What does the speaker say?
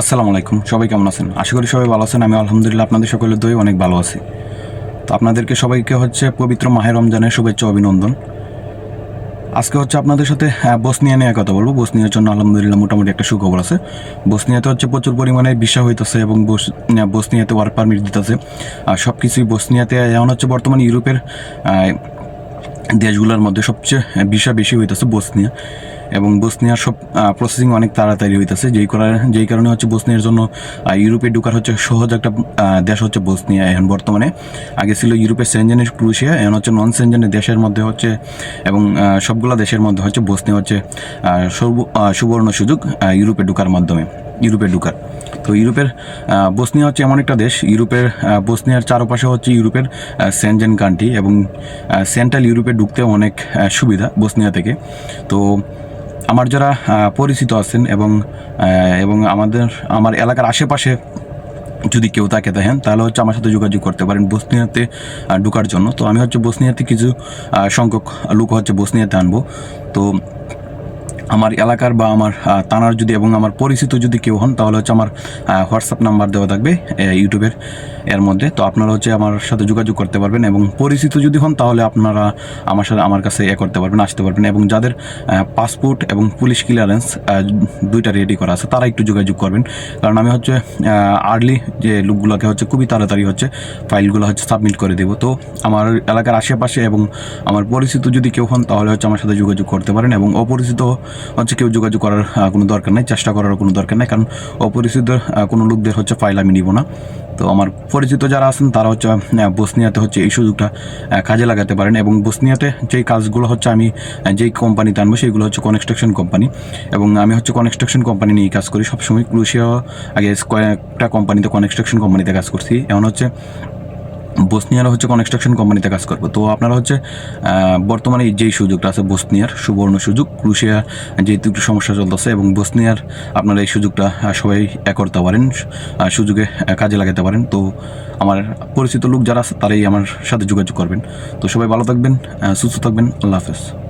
আসসালামু আলাইকুম। সবাই কেমন আছেন? আশা করি সবাই ভালো আছেন। আমি আলহামদুলিল্লাহ আপনাদের সকলের দই অনেক ভালো আছি। তো আপনাদেরকে সবাইকে হচ্ছে পবিত্র মাহের রমজানের শুভেচ্ছা অভিনন্দন। আজকে হচ্ছে আপনাদের সাথে আহ, বসনিয়া নিয়ে কথা বলব। বসনিয়ার জন্য আলহামদুলিল্লাহ মোটামুটি একটা সুখবর আছে। বসনিয়াতে হচ্ছে প্রচুর পরিমাণে বিষা হইতেছে এবং বসনিয়াতে ওয়ার্ক পারমিট দিতেছে। আর সব কিছুই বসনিয়াতে এমন হচ্ছে বর্তমানে ইউরোপের দেশগুলোর মধ্যে সবচেয়ে বিষয় বেশি হইতেছে বসনিয়া। এবং বসনিয়ার সব প্রসেসিং অনেক তাড়াতাড়ি হইতেছে। যেই করার, যেই কারণে হচ্ছে বসনিয়ার জন্য ইউরোপে ঢুকার হচ্ছে সহজ একটা দেশ হচ্ছে বসনিয়া এখন বর্তমানে। আগে ছিল ইউরোপের সেনজেনের ক্রুশিয়া এখন হচ্ছে নন সেনজেনের দেশের মধ্যে হচ্ছে, এবং সবগুলা দেশের মধ্যে হচ্ছে বসনিয়া হচ্ছে সুবর্ণ সুযোগ ইউরোপে ঢুকার মাধ্যমে, ইউরোপে ঢুকার। তো ইউরোপের বসনিয়া হচ্ছে এমন একটা দেশ, ইউরোপের বসনিয়ার চারপাশে হচ্ছে ইউরোপের সেনজেন কান্ট্রি এবং সেন্ট্রাল ইউরোপে ঢুকতে অনেক সুবিধা বসনিয়া থেকে। তো আমার যারা পরিচিত আছেন এবং এবং আমাদের, আমার এলাকার আশেপাশে যদি কেউ তাকে দেখেন, তাহলে হচ্ছে আমার সাথে যোগাযোগ করতে পারেন বসনিয়াতে ঢুকার জন্য। তো আমি হচ্ছে বসনিয়াতে কিছু সংখ্যক লোক হচ্ছে বসনিয়াতে আনব। তো আমার এলাকার বা আমার থানার যদি এবং আমার পরিচিত যদি কেউ হন, তাহলে হচ্ছে আমার হোয়াটসঅ্যাপ নাম্বার দেওয়া থাকবে ইউটিউবের এর মধ্যে। তো আপনারা হচ্ছে আমার সাথে যোগাযোগ করতে পারবেন এবং পরিচিত যদি হন, তাহলে আপনারা আমার সাথে, আমার কাছে এ করতে পারবেন, আসতে পারবেন এবং যাদের পাসপোর্ট এবং পুলিশ ক্লিয়ারেন্স দুইটা রেডি করা আছে, তারা একটু যোগাযোগ করবেন। কারণ আমি হচ্ছে আর্লি যে লোকগুলোকে হচ্ছে খুবই তাড়াতাড়ি হচ্ছে ফাইলগুলো হচ্ছে সাবমিট করে দেবো। তো আমার এলাকার আশেপাশে এবং আমার পরিচিত যদি কেউ হন, তাহলে হচ্ছে আমার সাথে যোগাযোগ করতে পারেন এবং অপরিচিত হচ্ছে কেউ যোগাযোগ করার কোনো দরকার নেই, চেষ্টা করার কোনো দরকার নেই, কারণ অপরিচিত কোনো লোকদের হচ্ছে ফাইল আমি নিব না। তো আমার পরিচিত যারা আছেন, তারা হচ্ছে বসনিয়াতে হচ্ছে এই সুযোগটা কাজে লাগাতে পারেন এবং বসনিয়াতে যেই কাজগুলো হচ্ছে আমি যেই কোম্পানিতে আনব সেইগুলো হচ্ছে কনস্ট্রাকশন কোম্পানি এবং আমি হচ্ছে কনস্ট্রাকশন কোম্পানি নিয়ে কাজ করি। সবসময় ক্রুশিয়া, আগে কয়েকটা কোম্পানিতে কনস্ট্রাকশন কোম্পানিতে কাজ করছি। এখন হচ্ছে বসনিয়ারা হচ্ছে কনস্ট্রাকশন কোম্পানিতে কাজ করবে। তো আপনারা হচ্ছে বর্তমানে যেই সুযোগটা আছে বসনিয়ার সুবর্ণ সুযোগ ক্রুশিয়া যেহেতু একটু সমস্যা চলতেছে এবং বসনিয়ার আপনারা এই সুযোগটা সবাই করতে পারেন সুযোগে কাজে লাগাতে পারেন। তো আমার পরিচিত লোক যারা আছে তারাই আমার সাথে যোগাযোগ করবেন। তো সবাই ভালো থাকবেন সুস্থ থাকবেন, আল্লাহ হাফেজ।